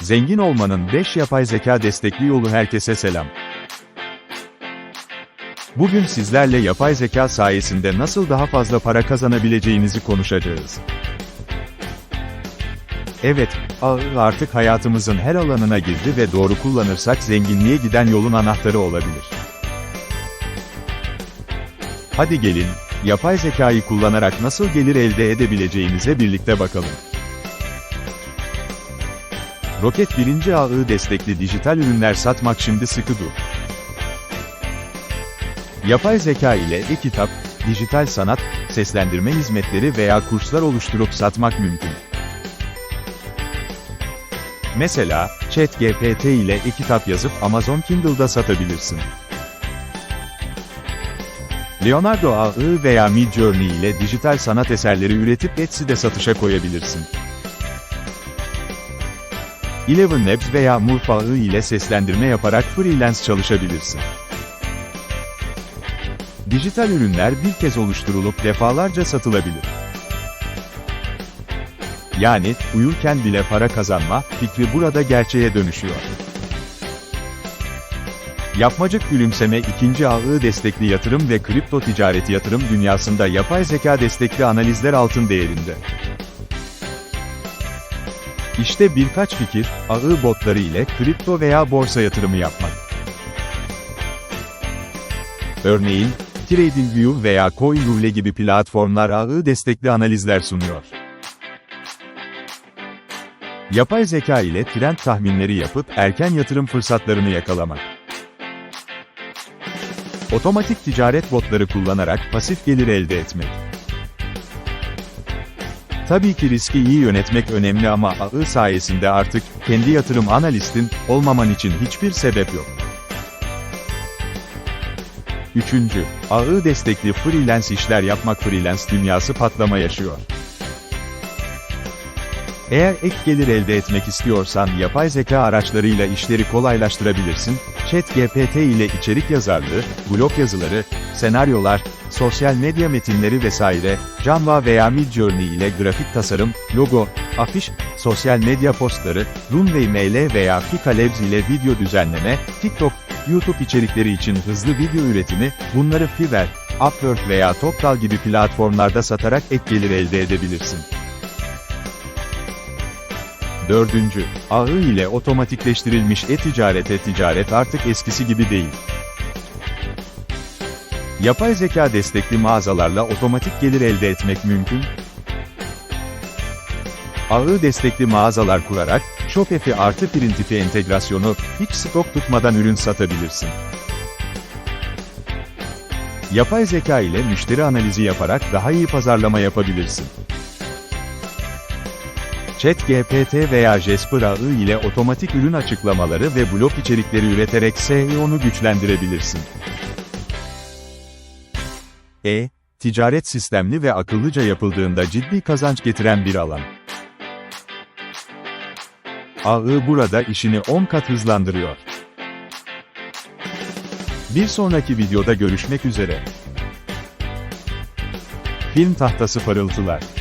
Zengin olmanın 5 yapay zeka destekli yolu herkese selam. Bugün sizlerle yapay zeka sayesinde nasıl daha fazla para kazanabileceğinizi konuşacağız. Evet, artık hayatımızın her alanına girdi ve doğru kullanırsak zenginliğe giden yolun anahtarı olabilir. Hadi gelin, yapay zekayı kullanarak nasıl gelir elde edebileceğimize birlikte bakalım. Roket 1. AI destekli dijital ürünler satmak şimdi sıkı dur. Yapay zeka ile e-kitap, dijital sanat, seslendirme hizmetleri veya kurslar oluşturup satmak mümkün. Mesela, ChatGPT ile e-kitap yazıp Amazon Kindle'da satabilirsin. Leonardo AI veya Midjourney ile dijital sanat eserleri üretip Etsy'de satışa koyabilirsin. Eleven Labs veya AI ile seslendirme yaparak freelance çalışabilirsin. Dijital ürünler bir kez oluşturulup defalarca satılabilir. Yani, uyurken bile para kazanma, fikri burada gerçeğe dönüşüyor. Yapmacık gülümseme ikinci ağı destekli yatırım ve kripto ticareti yatırım dünyasında yapay zeka destekli analizler altın değerinde. İşte birkaç fikir, ağı botları ile kripto veya borsa yatırımı yapmak. Örneğin, TradingView veya CoinRule gibi platformlar ağı destekli analizler sunuyor. Yapay zeka ile trend tahminleri yapıp erken yatırım fırsatlarını yakalamak. Otomatik ticaret botları kullanarak pasif gelir elde etmek. Tabii ki riski iyi yönetmek önemli ama AI sayesinde artık kendi yatırım analistin olmaman için hiçbir sebep yok. Üçüncü, AI destekli freelance işler yapmak freelance dünyası patlama yaşıyor. Eğer ek gelir elde etmek istiyorsan yapay zeka araçlarıyla işleri kolaylaştırabilirsin, ChatGPT ile içerik yazarlığı, blog yazıları, senaryolar, sosyal medya metinleri vesaire, Canva veya Midjourney ile grafik tasarım, logo, afiş, sosyal medya postları, Runway ML veya Fika Labs ile video düzenleme, TikTok, YouTube içerikleri için hızlı video üretimi, bunları Fiverr, Upwork veya Toptal gibi platformlarda satarak ek gelir elde edebilirsin. Dördüncü, ağı ile otomatikleştirilmiş e-ticaret e-ticaret artık eskisi gibi değil. Yapay zeka destekli mağazalarla otomatik gelir elde etmek mümkün. Ağı destekli mağazalar kurarak, Shopify artı Printify entegrasyonu, hiç stok tutmadan ürün satabilirsin. Yapay zeka ile müşteri analizi yaparak daha iyi pazarlama yapabilirsin. ChatGPT veya Jasper AI ile otomatik ürün açıklamaları ve blog içerikleri üreterek SEO'nu güçlendirebilirsin. E, ticaret sistemli ve akıllıca yapıldığında ciddi kazanç getiren bir alan. AI burada işini 10 kat hızlandırıyor. Bir sonraki videoda görüşmek üzere. Film tahtası parıltılar.